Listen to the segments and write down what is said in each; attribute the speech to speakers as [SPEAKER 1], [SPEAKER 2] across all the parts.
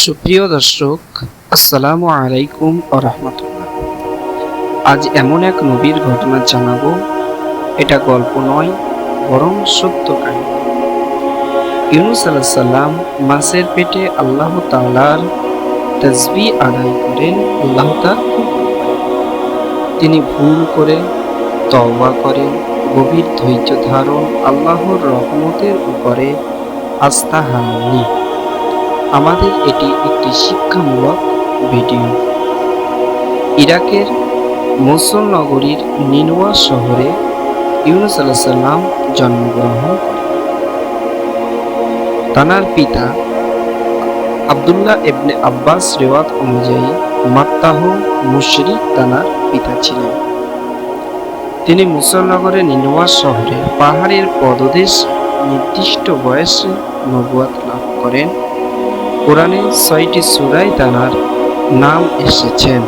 [SPEAKER 1] সুপ্রিয় দর্শক, আসসালামু আলাইকুম ও রহমতুল্লাহ। আজ এমন এক নবীর ঘটনা জানাব। এটা গল্প নয়, বরং সত্য কাহিনী। ইউনুস আলাহ সাল্লাম মাসের পেটে আল্লাহ তাআলার তসবি আদায় করেন, আল্লাহ তার তিনি ভুল করে তওবা করেন, গভীর ধৈর্য ধারণ আল্লাহর রহমতের উপরে আস্থা হারাননি। আমাদের এটি একটি শিক্ষামূলক ভিডিও। ইরাকের মোসল নগরীর নিনোয়া শহরে ইউনুস আলাহ সাল্লাম জন্মগ্রহণ তানার পিতা আবদুল্লাহ এবনে আব্বাস রেওয়াত অনুযায়ী মাত্তাহ মুশরিক তানার পিতা ছিলেন। তিনি মুসলনগরে নিনোয়া শহরে পাহাড়ের পদদেশ নির্দিষ্ট বয়সে নবুয়াত লাভ করেন। কোরআনে ছয়টি সুরাই তানার নাম এসেছেন।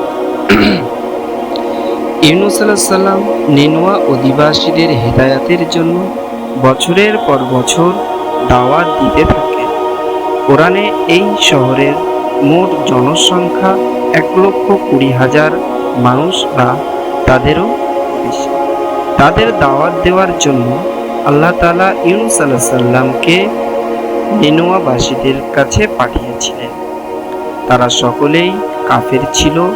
[SPEAKER 1] ইউনুস সাল্লাম নিনোয়া অধিবাসীদের হেদায়াতের জন্য বছরের পর বছর দাওয়াত দিতে থাকেন। কোরআনে এই শহরের মোট জনসংখ্যা এক লক্ষ কুড়ি হাজার মানুষ বা তাদেরও বেশি। তাদের দাওয়াত দেওয়ার জন্য আল্লাহ তালা ইউনুস আল্লাহ সাল্লামকে নিনোয়াবাসীদের কাছে পাঠিয়েছিলেন। তারা সকলেই কাফের ছিল।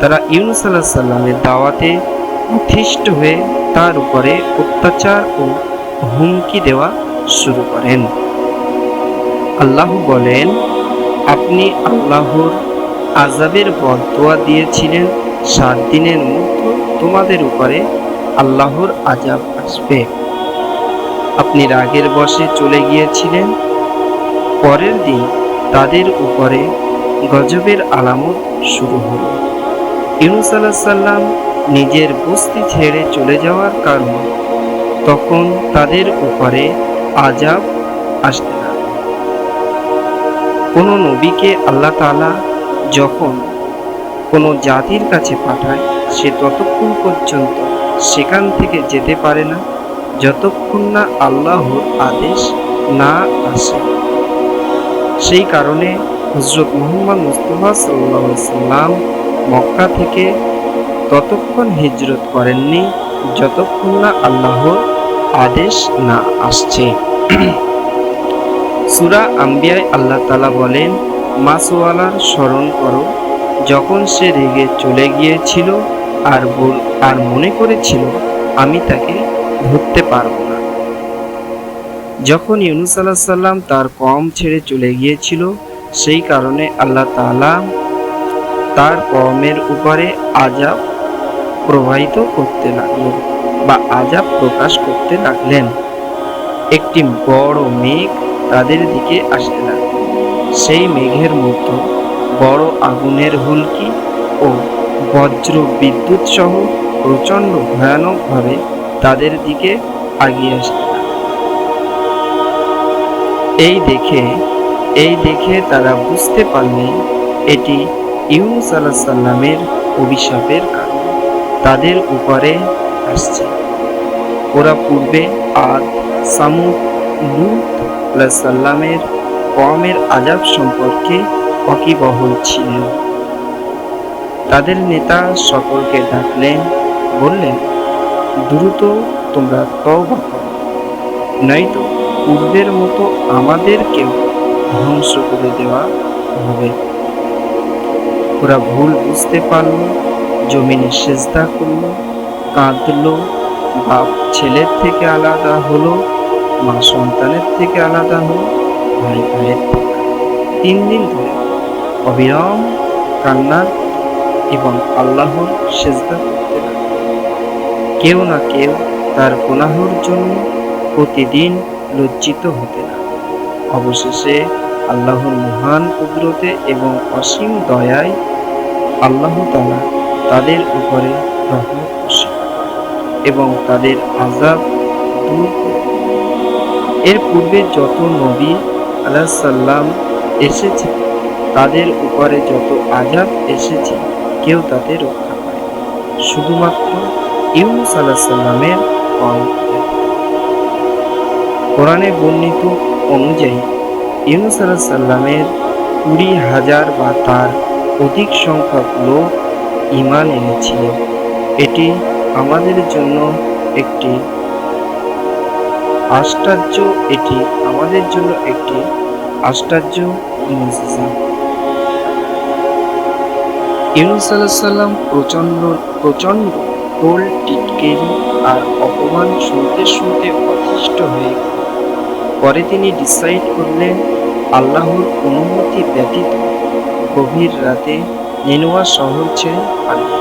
[SPEAKER 1] তারা ইউনুস আল্লাহ সাল্লামের দাওয়াতে অতিষ্ঠ হয়ে তার উপরে অত্যাচার ও হুমকি দেওয়া শুরু করেন। আল্লাহ বলেন, আপনি আল্লাহর আজাবের বদোয়া দিয়েছিলেন, সাত দিনের মধ্যে তোমাদের উপরে আল্লাহর আজাব আসবে। আপনি রাগের বশে চলে গিয়েছিলেন পরের দিন তাদের উপরে গজবের আলামত শুরু হলো। ইউনুস সাল্লাম নিজের বস্তি ছেড়ে চলে যাওয়ার কারণ তখন তাদের উপরে আজাব আসতে লাগল। কোনো নবীকে আল্লাহ তাআলা যখন কোনো জাতির কাছে পাঠায়, সে ততক্ষণ পর্যন্ত সেখান থেকে যেতে পারে না, যতক্ষণ না আল্লাহর আদেশ না আসে। সেই কারণে হজরত মুহাম্মদ মুস্তফা সাল্লাহ সাল্লাম মক্কা থেকে ততক্ষণ হিজরত করেননি যতক্ষণ না আল্লাহর আদেশ না আসছে। সুরা আম্বিয়ায় আল্লাহ তালা বলেন মাসওয়ালার স্মরণ করো, যখন সে রেগে চলে গিয়েছিল আর আর মনে করেছিল, আমি তাকে ধরতে পারব না। যখন ইউনুস আল্লাহ সাল্লাম তার কম ছেড়ে চলে গিয়েছিল, সেই কারণে আল্লাহ তাআলা তার কমের উপরে আজাব প্রবাহিত করতে লাগলেন বা আজাব প্রকাশ করতে লাগলেন একটি বড় মেঘ তাদের দিকে আসতে লাগল সেই মেঘের মধ্যে বড় আগুনের হুলকি ও বজ্র বিদ্যুৎ সহ প্রচণ্ড ভয়ানকভাবে তাদের দিকে আগিয়ে আসতে। এই দেখে এই দেখে তারা বুঝতে পারলেন এটি ইউনুস আলাহ সাল্লামের অভিশাপের কারণ। তাদের উপরে আসছে। ওরা পূর্বে আদ, সামুদ, লুত আলাহ সাল্লামের কমের আজাব সম্পর্কে অকিবহল ছিলেন। তাদের নেতা সকলকে ডাকলেন, বললেন, দ্রুত তোমরা তওবা করো, নয়তো পূর্বের মতো আমাদেরকেও ধ্বংস করে দেওয়া হবে। ওরা ভুল বুঝতে পারল, জমিনে সেজদা করল, কাঁদলো, বাপ ছেলের থেকে আলাদা হলো, মা সন্তানের থেকে আলাদা হলো, ভাই ভাইয়ের থেকে। তিন দিন ধরে অবিরাম কান্নার এবং আল্লাহর সেজদা করতে কেউ না কেউ তার গুনাহর জন্য প্রতিদিন লজ্জিত হতে না। অবশেষে আল্লাহর মহান কুদরতে এবং অসীম দয়ায় আল্লাহ তাআলা তাদের উপরে রহমত এবং তাদের আজাব দূর এর পূর্বে যত নবী আলাহ সাল্লাম এসেছে তাদের উপরে যত আজাব এসেছে, কেউ তাদের রক্ষা করে শুধুমাত্র ইউনুস আলাহ সাল্লামের কম কোরআনে বর্ণিত অনুযায়ী ইউনুস আলাহ সাল্লামের কুড়ি হাজার বা তার অধিক সংখ্যক লোক ইমান এনেছিলেন এটি আমাদের জন্য একটি আশ্চর্য, এটি আমাদের জন্য একটি আশ্চর্য ইউনুস আলাইহিস সালাম প্রচণ্ড প্রচণ্ড টোল টিটকেরি আর অপমান শুনতে শুনতে অতিষ্ঠ হয়ে। পরে তিনি ডিসাইড করলেন, আল্লাহর অনুমতি ব্যতীত গভীর রাতে নিনোয়া শহর ছেড়ে পালিয়ে।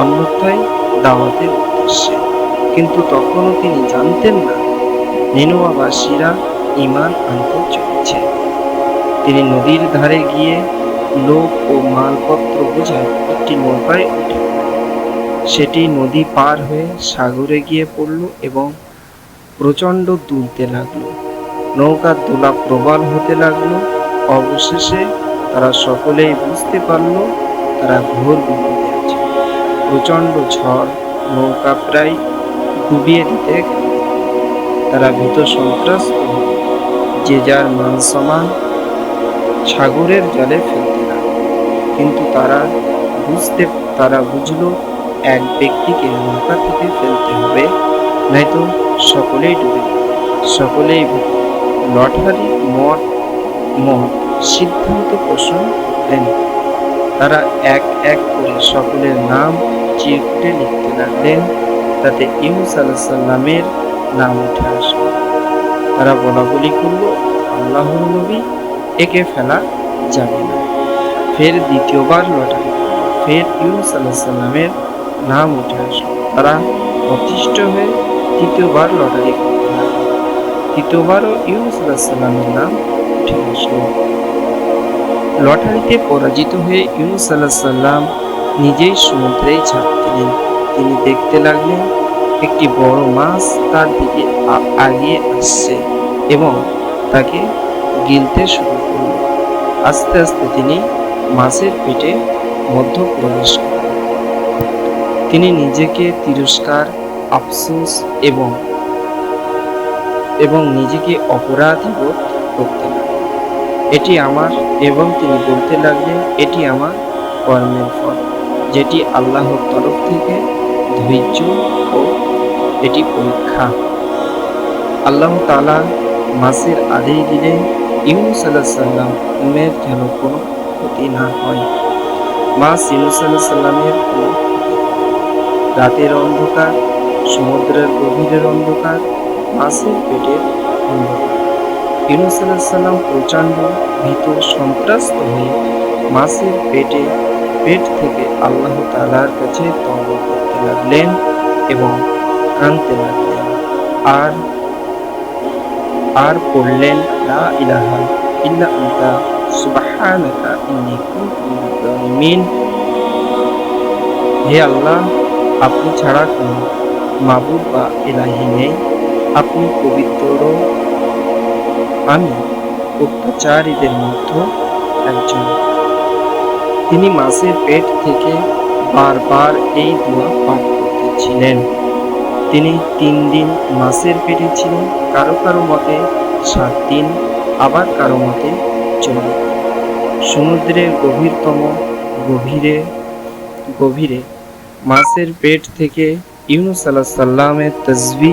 [SPEAKER 1] অন্যথায় দাওয়াতের উদ্দেশ্যে। কিন্তু তখনও তিনি জানতেন না, নিনোয়াবাসীরা ইমান আনতে চলেছে। তিনি নদীর ধারে গিয়ে লোক ও মালপত্র বোঝায়, একটি নৌকায় উঠে সেটি নদী পার হয়ে সাগরে গিয়ে পড়ল এবং প্রচণ্ড দুলতে লাগল। নৌকার দোলা প্রবল হতে লাগল। অবশেষে তারা সকলেই বুঝতে পারল, তারা ঘোর বিপদে আছে। প্রচণ্ড ঝড়, নৌকা প্রায় ডুবিয়ে দিতে তারা ভীত সন্ত্রস্ত যে যার মান সমান সাগরের জলে ফেলতে লাগল। কিন্তু তারা বুঝতে, তারা বুঝলো, এক ব্যক্তিকে নৌকা থেকে ফেলতে হবে। নয়তো সকলেই ডুবে, সকলেই। লটারি মঠ মঠ সিদ্ধান্ত পোষণ করলেন তারা এক এক করে সকলের নাম চিরকুটে লিখতে লাগলেন, তাতে ইউনুস আলাহিসাল্লামের নাম উঠে আসলো তারা বলা বলি করল, আল্লাহর নবী একে ফেলা যাবে না ফের দ্বিতীয়বার লটারি। ফের ইউনুস আলাহিসাল্লামের নাম উঠে আসলো তারা অতিষ্ঠ হয়ে তৃতীয়বার লটারি তৃতীয়বারও ইউনুস আলাহিসাল্লামের নাম উঠে আসলো। লটারিতে পরাজিত হয়ে ইউনুস আল্লাহ সাল্লাম নিজেই সমুদ্রেই দিলেন। তিনি দেখতে লাগলেন, একটি বড় মাছ তার দিকে আগিয়ে আসছে এবং তাকে গিলতে শুরু করল। আস্তে আস্তে তিনি মাছের পেটে মধ্য প্রবেশ করলেন। তিনি নিজেকে তিরস্কার আফসোস এবং এবং নিজেকে অপরাধী বোধ করতে এটি আমার এবং তিনি বলতে লাগলেন, এটি আমার কর্মের ফল, যেটি আল্লাহর তরফ থেকে ধৈর্য ও এটি পরীক্ষা আল্লাহ তালা মাসের আদেশ দিলেন, ইউনুস আল্লাহ সাল্লাম উমের যেন কোনো ক্ষতি না হয় মাস ইউনুস আল্লাহ সাল্লামের। রাতের অন্ধকার সমুদ্রের গভীরের অন্ধকার মাসের পেটের অন্ধকার। ইউনুস প্রচণ্ড ভীত, সন্ত্রস্ত হয়ে মাছের পেটে, পেট থেকে আল্লাহ তাআলার কাছে তওবা করতে লাগলেন এবং কাঁদতে লাগলেন। আর আর পড়লেন লা ইলাহা ইল্লা আনতা সুবহানাকা ইন্নী কুনতু হে আল্লাহ, আপনি ছাড়া কোনো মাবুদ বা এলাহি নেই, আপনি পবিত্র আমি অত্যাচারীদের মধ্যে একজন। তিনি মাছের পেট থেকে বারবার এই দোয়া পাঠ করতেছিলেন। তিনি তিন দিন মাছের পেটে ছিলেন, কারও কারও মতে সাত দিন, আবার কারও মতে দিন। সমুদ্রের গভীরতম গভীরে গভীরে মাছের পেট থেকে ইউনুস আল্লাহ সাল্লামের তসবি